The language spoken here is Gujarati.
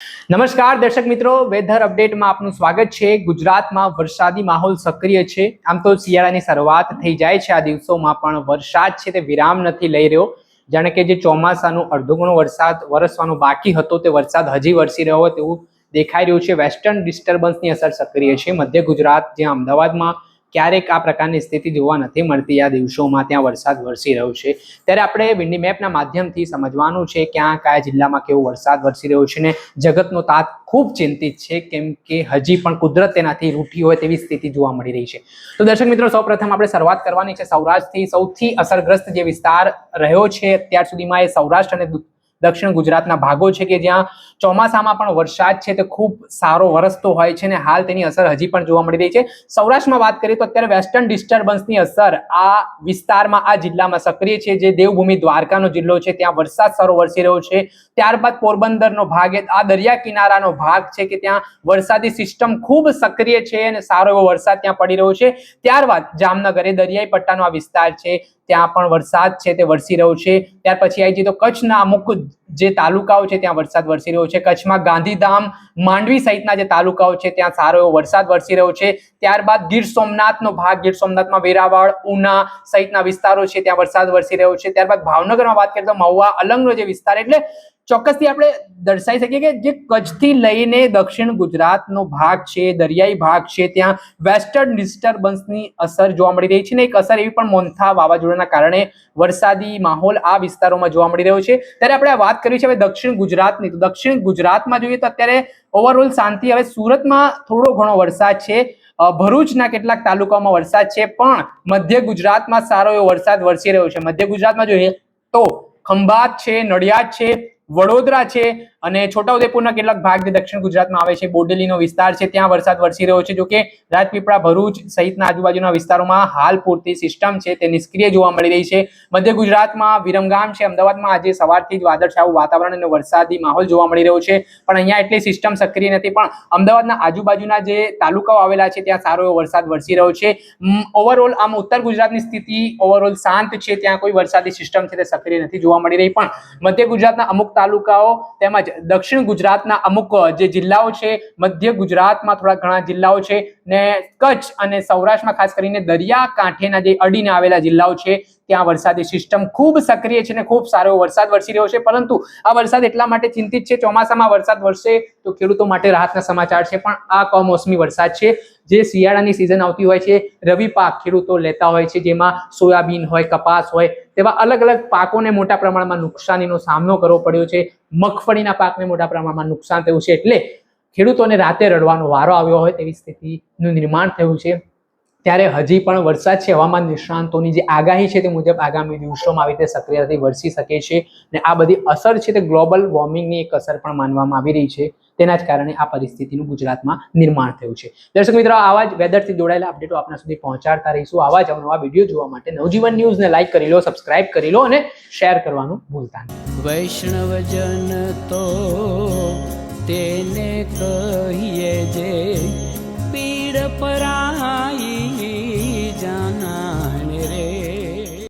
નમસ્કાર દર્શક મિત્રો, વેધર અપડેટમાં આપનું સ્વાગત છે. ગુજરાતમાં વરસાદી માહોલ સક્રિય છે. આમ તો શિયાળાની શરૂઆત થઈ જાય છે. આ દિવસોમાં પણ વરસાદ છે તે વિરામ નથી લઈ રહ્યો. જાણે કે જે ચોમાસાનો અડધો ગણો વરસાદ વરસવાનો બાકી હતો તે વરસાદ હજી વરસી રહ્યો હોય તેવું દેખાઈ રહ્યું છે. વેસ્ટર્ન ડિસ્ટર્બન્સની અસર સક્રિય છે. મધ્ય ગુજરાત, જ્યાં અમદાવાદમાં ક્યારેક આ પ્રકારની સ્થિતિ જોવા નથી મળતી આ દિવસોમાં, ત્યાં વરસાદ વરસી રહ્યો છે. ત્યારે આપણે વિન્ડી મેપના માધ્યમથી સમજવાનું છે ક્યાં, કયા જિલ્લામાં કેવો વરસાદ વરસી રહ્યો છે ને જગતનો તાત ખૂબ ચિંતિત છે, કેમ કે હજી પણ કુદરત તેનાથી રૂઠી હોય તેવી સ્થિતિ જોવા મળી રહી છે. તો દર્શક મિત્રો, સૌપ્રથમ આપણે શરૂઆત કરવાની છે સૌરાષ્ટ્રથી સૌથી અસરગ્રસ્ત જે વિસ્તાર રહ્યો છે અત્યાર સુધીમાં એ સૌરાષ્ટ્ર અને દક્ષિણ ગુજરાતના ભાગો છે કે જ્યાં ચોમાસામાં પણ વરસાદ છે તે ખૂબ સારો વરસતો હોય છે ને હાલ તેની અસર હજી પણ જોવા મળી રહી છે. સૌરાષ્ટ્રમાં વાત કરીએ તો અત્યારે વેસ્ટર્ન ડિસ્ટર્બન્સની અસર આ વિસ્તારમાં, આ જિલ્લામાં સક્રિય છે. જે દેવભૂમિ દ્વારકાનો જિલ્લો છે, ત્યાં વરસાદ સારો વરસી રહ્યો છે. ત્યારબાદ પોરબંદરનો ભાગ એ આ દરિયા કિનારાનો ભાગ છે કે ત્યાં વરસાદી સિસ્ટમ ખૂબ સક્રિય છે અને સારો એવો વરસાદ ત્યાં પડી રહ્યો છે. ત્યારબાદ જામનગર એ દરિયાઈ પટ્ટાનો આ વિસ્તાર છે, ત્યાં પણ વરસાદ છે તે વરસી રહ્યો છે. ત્યાર પછી આવી જઈએ તો કચ્છના અમુક જે તાલુકાઓ છે, ત્યાં વરસાદ વરસી રહ્યો છે. કચ્છમાં ગાંધીધામ, માંડવી સહિતના જે તાલુકાઓ છે, ત્યાં સારો એવો વરસાદ વરસી રહ્યો છે. ત્યારબાદ ગીર સોમનાથનો ભાગ, ગીર સોમનાથમાં વેરાવળ, ઉના સહિતના વિસ્તારો છે, ત્યાં વરસાદ વરસી રહ્યો છે. ત્યારબાદ ભાવનગરમાં વાત કરીએ તો મહુવા, અલંગનો જે વિસ્તાર એટલે ચોક્કસથી આપણે દર્શાવી શકીએ કે જે કચ્છથી લઈને દક્ષિણ ગુજરાતનો ભાગ છે, દરિયાઈ ભાગ છે, ત્યાં વેસ્ટર્ન ડિસ્ટર્બન્સની અસર જોવા મળી રહી છે ને એક અસર એવી પણ મોન્થા વાવાઝોડાના કારણે વરસાદી માહોલ આ વિસ્તારોમાં જોવા મળી રહ્યો છે. ત્યારે આપણે આ વાત કરી છે હવે દક્ષિણ ગુજરાતની. તો દક્ષિણ ગુજરાતમાં જોઈએ તો અત્યારે ઓવરઓલ શાંતિ, હવે સુરતમાં થોડો ઘણો વરસાદ છે. ભરૂચના કેટલાક તાલુકાઓમાં વરસાદ છે, પણ મધ્ય ગુજરાતમાં સારો એવો વરસાદ વરસી રહ્યો છે. મધ્ય ગુજરાતમાં જોઈએ તો ખંભાત છે, નડિયાદ છે વડોદરા છે અને છોટાઉદેપુરના કેટલાક ભાગ જે દક્ષિણ ગુજરાતમાં આવે છે, બોડેલીનો વિસ્તાર છે, ત્યાં વરસાદ વરસી રહ્યો છે. જો કે રાજપીપળા ભરૂચ સહિતના આજુબાજુના વિસ્તારોમાં હાલ પૂરતી સિસ્ટમ છે તે નિષ્ક્રિય જોવા મળી રહી છે. મધ્ય ગુજરાતમાં વિરમગામ છે, અમદાવાદમાં આજે સવારથી જ વાદળછાયું વાતાવરણ અને વરસાદી માહોલ જોવા મળી રહ્યો છે. પણ અહીંયા એટલી સિસ્ટમ સક્રિય નથી, પણ અમદાવાદના આજુબાજુના જે તાલુકાઓ આવેલા છે, ત્યાં સારો એવો વરસાદ વરસી રહ્યો છે. ઓવરઓલ આમ ઉત્તર ગુજરાતની સ્થિતિ ઓવરઓલ શાંત છે, ત્યાં કોઈ વરસાદી સિસ્ટમ છે તે સક્રિય નથી જોવા મળી રહી. પણ મધ્ય ગુજરાતના અમુક તાલુકાઓ તેમજ દક્ષિણ ગુજરાતના અમુક, જે જિલ્લાઓ છે, મધ્ય ગુજરાતમાં થોડા ઘણા જિલ્લાઓ છે ને કચ્છ અને સૌરાષ્ટ્રમાં ખાસ કરીને દરિયા કાંઠેના જે અડીને આવેલા જિલ્લાઓ છે ત્યાં વરસાદી સિસ્ટમ ખૂબ સક્રિય છે અને ખૂબ સારો વરસાદ વરસી રહ્યો છે. પરંતુ આ વરસાદ એટલા માટે ચિંતિત છે, ચોમાસામાં વરસાદ વરસે તો ખેડૂતો માટે રાહતના સમાચાર છે. પણ આ કમોસમી વરસાદ છે, જે શિયાળાની સિઝન આવતી હોય છે, રવિ પાક ખેડૂતો લેતા હોય છે, જેમાં સોયાબીન હોય, કપાસ હોય, તેવા અલગ અલગ પાકોને મોટા પ્રમાણમાં નુકસાનીનો સામનો કરવો પડ્યો છે. મગફળીના પાકને મોટા પ્રમાણમાં નુકસાન થયું છે. એટલે ખેડૂતોને રાતે રડવાનો વારો આવ્યો હોય તેવી સ્થિતિનું નિર્માણ થયું છે. ત્યારે હજી પણ વરસાદ છે, હવામાન નિષ્ણાંતોની જે આગાહી છે તે મુજબ આગામી દિવસોમાં આવી રીતે સક્રિયતાથી વરસી શકે છે અને આ બધી અસર છે તે ગ્લોબલ વોર્મિંગની એક અસર પણ માનવામાં આવી રહી છે. તેના જ કારણે આ પરિસ્થિતિનું ગુજરાતમાં નિર્માણ થયું છે. દર્શક મિત્રો, આવા જ વેધરથી જોડાયેલા અપડેટો આપના સુધી પહોંચાડતા રહીશું. આવા જ અવનવા વીડિયો જોવા માટે નવજીવન ન્યૂઝને લાઈક કરી લો સબસ્ક્રાઇબ કરી લો અને શેર કરવાનું ભૂલતા નહીં. વૈષ્ણવજન તો તેને કહીએ જે પીડ પરા